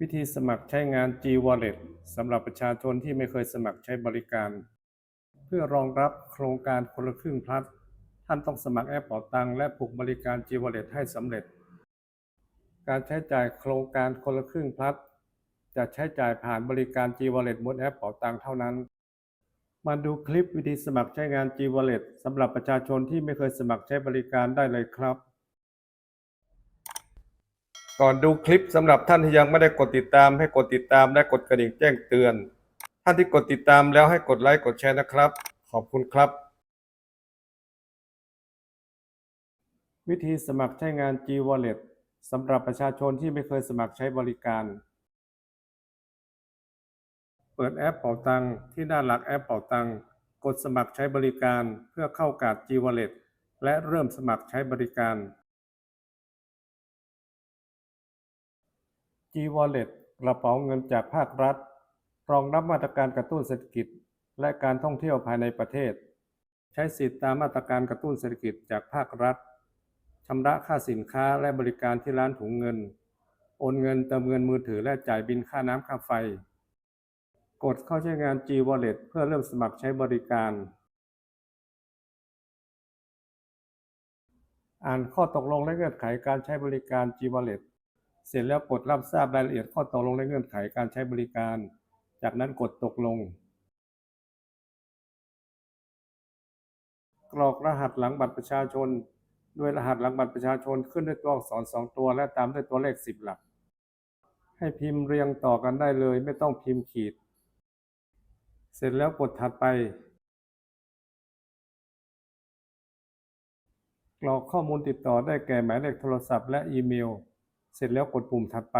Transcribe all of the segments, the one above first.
วิธีสมัครใช้งาน G-Wallet สำหรับประชาชนที่ไม่เคยสมัครใช้บริการ เพื่อรองรับโครงการคนละครึ่งพลัสท่านต้องสมัครแอปเป๋าตังและผูกบริการ G-Wallet ให้สำเร็จ การใช้จ่ายโครงการคนละครึ่งพลัสจะใช้จ่ายผ่านบริการ G-Wallet บนแอปเป๋าตังเท่านั้น มาดูคลิปวิธีสมัครใช้งาน G-Wallet สำหรับประชาชนที่ไม่เคยสมัครใช้บริการได้เลยครับ ก่อนดูคลิปสำหรับท่านที่ยังไม่ได้กดติดตามให้กดติดตามและกดกระดิ่งแจ้งเตือน ท่านที่กดติดตามแล้วให้กดไลค์กดแชร์นะครับ ขอบคุณครับ วิธีสมัครใช้งาน G-Wallet สำหรับประชาชนที่ไม่เคยสมัครใช้บริการ เปิดแอปเป๋าตังที่ด้านหลักแอปเป๋าตังกดสมัครใช้บริการเพื่อเข้าการ G-Wallet และเริ่มสมัครใช้บริการ G-Wallet กระเป๋าเงินจากภาครัฐ รองรับมาตรการกระตุ้นเศรษฐกิจ และการท่องเที่ยวภายในประเทศ ใช้สิทธิตามมาตรการกระตุ้นเศรษฐกิจจากภาครัฐชำระค่าสินค้าและบริการที่ร้านถุงเงิน โอนเงินเติมเงินมือถือและจ่ายบินค่าน้ำค่าไฟ กดเข้าใช้งาน G-Wallet เพื่อเริ่มสมัครใช้บริการ อ่านข้อตกลงและเงื่อนไขการใช้บริการ G-Wallet เสร็จแล้วกดรับทราบรายละเอียดข้อตกลงและเงื่อนไขการใช้บริการ จากนั้นกดตกลง กรอกรหัสหลังบัตรประชาชน ด้วยรหัสหลังบัตรประชาชนขึ้นด้วยตัวอักษรสองตัว และตามด้วยตัวเลขสิบหลัก ให้พิมพ์เรียงต่อกันได้เลย ไม่ต้องพิมพ์ขีด เสร็จแล้วกดถัดไปกรอกข้อมูลติดต่อได้แก่หมายเลขโทรศัพท์และอีเมล เสร็จแล้วกดปุ่มถัดไป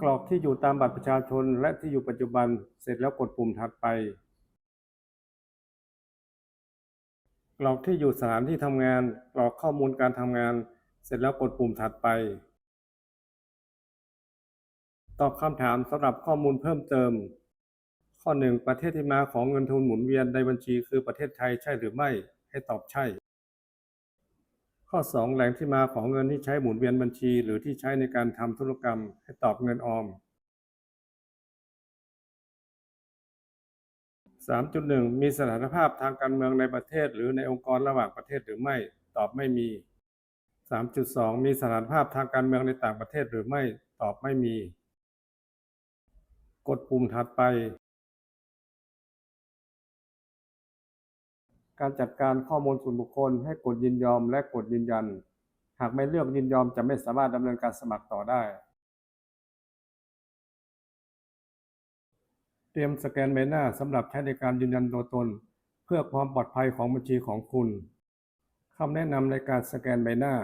กรอกที่อยู่ตามบัตรประชาชนและที่อยู่ปัจจุบัน เสร็จแล้วกดปุ่มถัดไป กรอกที่อยู่สถานที่ทำงาน กรอกข้อมูลการทำงาน เสร็จแล้วกดปุ่มถัดไป ตอบคำถามสำหรับข้อมูลเพิ่มเติม ข้อ 1 ประเทศที่มาของเงินทุนหมุนเวียนในบัญชีคือประเทศไทยใช่หรือไม่ ให้ตอบใช่ ข้อ 2 แหล่งที่มาของเงินที่ใช้หมุนเวียนบัญชี หรือที่ใช้ในการทำธุรกรรม ให้ตอบเงินออม 3.1 มีสถานภาพทางการเมืองในประเทศ หรือในองค์กรระหว่างประเทศหรือไม่ ตอบไม่มี 3.2 มีสถานภาพทางการเมืองในต่างประเทศหรือไม่ ตอบไม่มี กดปุ่มถัดไป การจัดการข้อมูลส่วนบุคคล ให้กดยินยอมและกดยืนยัน หากไม่เลือกยินยอมจะไม่สามารถดำเนินการสมัครต่อได้ เตรียมสแกนใบหน้าสำหรับใช้ในการยืนยันตัวตน เพื่อความปลอดภัยของบัญชีของคุณคำแนะนำในการสแกนใบหน้า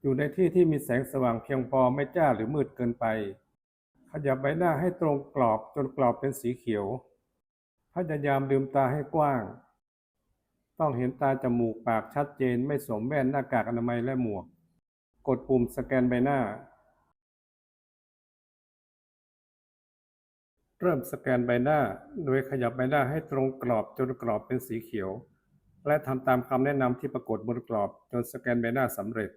อยู่ในที่ที่มีแสงสว่างเพียงพอไม่จ้าหรือมืดเกินไป ขยับใบหน้าให้ตรงกรอบจนกรอบเป็นสีเขียว พยายามลืมตาให้กว้าง ต้องเห็นตาจมูกปากชัดเจน ไม่สวมแว่นหน้ากากอนามัยและหมวก กดปุ่มสแกนใบหน้า เริ่มสแกนใบหน้า โดยขยับใบหน้าให้ตรงกรอบจนกรอบเป็นสีเขียว และทำตามคำแนะนำที่ปรากฏบนกรอบจนสแกนใบหน้าสำเร็จ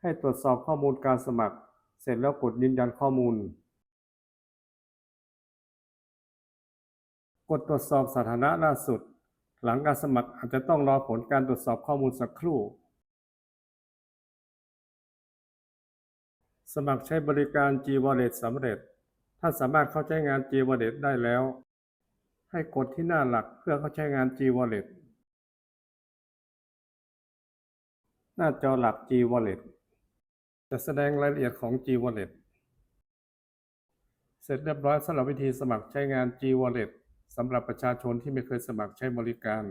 ให้ตรวจสอบข้อมูลการสมัคร เสร็จแล้วกดยืนยันข้อมูล กดตรวจสอบสถานะล่าสุด หลังการสมัครอาจจะต้องรอผลการตรวจสอบข้อมูลสักครู่ สมัครใช้บริการ G-Wallet สำเร็จถ้าสามารถเข้าใช้งาน G-Wallet ได้แล้ว ให้กดที่หน้าหลักเพื่อเข้าใช้งาน G-Wallet หน้าจอหลัก G-Wallet จะแสดงรายละเอียดของ G-Wallet เสร็จเรียบร้อยสำหรับวิธีสมัครใช้งาน G-Wallet สำหรับประชาชนที่ไม่เคยสมัครใช้บริการ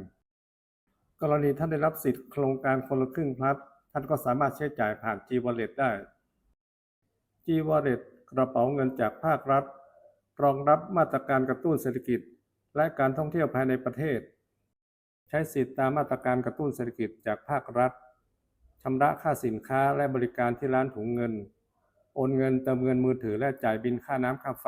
กรณีท่านได้รับสิทธิ์โครงการคนละครึ่งพลัสท่านก็สามารถใช้จ่ายผ่าน G-Wallet ได้ G-Wallet กระเป๋าเงินจากภาครัฐ รองรับมาตรการกระตุ้นเศรษฐกิจ และการท่องเที่ยวภายในประเทศ ใช้สิทธิตามมาตรการกระตุ้นเศรษฐกิจจากภาครัฐชำระค่าสินค้าและบริการที่ร้านถุงเงิน โอนเงินเติมเงินมือถือและจ่ายบินค่าน้ำค่าไฟ